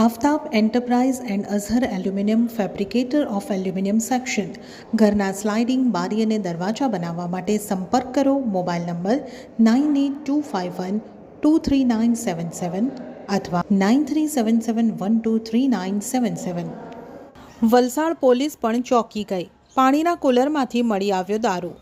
Aftab enterprise and Azhar aluminium fabricator of aluminium section ઘરના sliding બારી અને દરવાજા બનાવવા માટે સંપર્ક કરો. Mobile number nine eight two five one two three nine seven seven અથવા nine three seven seven one two three nine seven seven Valsad police પણ ચોંકી ગઈ. પાણીના કુલરમાંથી મળી આવ્યો દારૂ.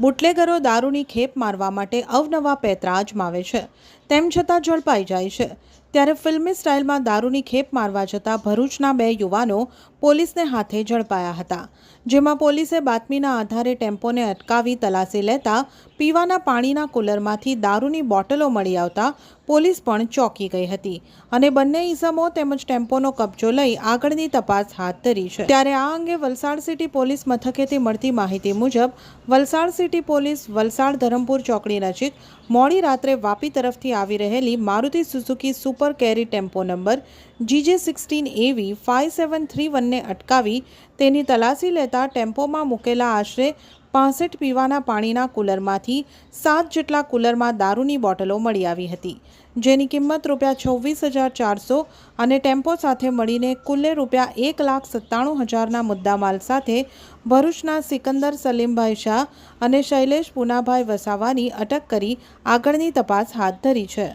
બુટલેગરો દારૂની ખેપ મારવા માટે અવનવા પેતરા અજમાવે છે. તેમ છતાં ઝડપાઈ જાય છે. ત્યારે ફિલ્મી સ્ટાઇલમાં દારૂની ખેપ મારવા જતા ભરૂચના બે યુવાનો પોલીસને હાથે ઝડપાયા હતા, જેમાં પોલીસે બાતમીના આધારે ટેમ્પોને અટકાવી તલાશી લેતા પીવાના પાણીના કુલરમાંથી દારૂની બોટલો મળી આવતા પોલીસ પણ ચોંકી ગઈ હતી અને બંને ઇસમો તેમજ ટેમ્પોનો કબજો લઈ આગળની તપાસ હાથ ધરી છે. ત્યારે આ અંગે વલસાડ સિટી પોલીસ મથકેથી મળતી માહિતી મુજબ, વલસાડ સિટી પોલીસ વલસાડ ધરમપુર ચોકડી નજીક મોડી રાત્રે વાપી તરફથી આવી રહેલી Maruti Suzuki super carry tempo number GJ sixteen AV five seven three વનને અટકાવી તેની તલાશી લેતા ટેમ્પોમાં મૂકેલા આશરે પાસઠ પીવાના પાણીના કુલરમાંથી સાત જેટલા કુલરમાં દારૂની બોટલો મળી આવી હતી. જેની કિંમત રૂપિયા છવ્વીસ હજાર ચારસો અને ટેમ્પો સાથે મળીને કુલ્લે રૂપિયા એક લાખ સત્તાણું હજારના મુદ્દામાલ સાથે ભરૂચના સિકંદર સલીમભાઈ શાહ અને શૈલેષ પૂનાભાઈ વસાવાની અટક કરી આગળની તપાસ હાથ ધરી છે.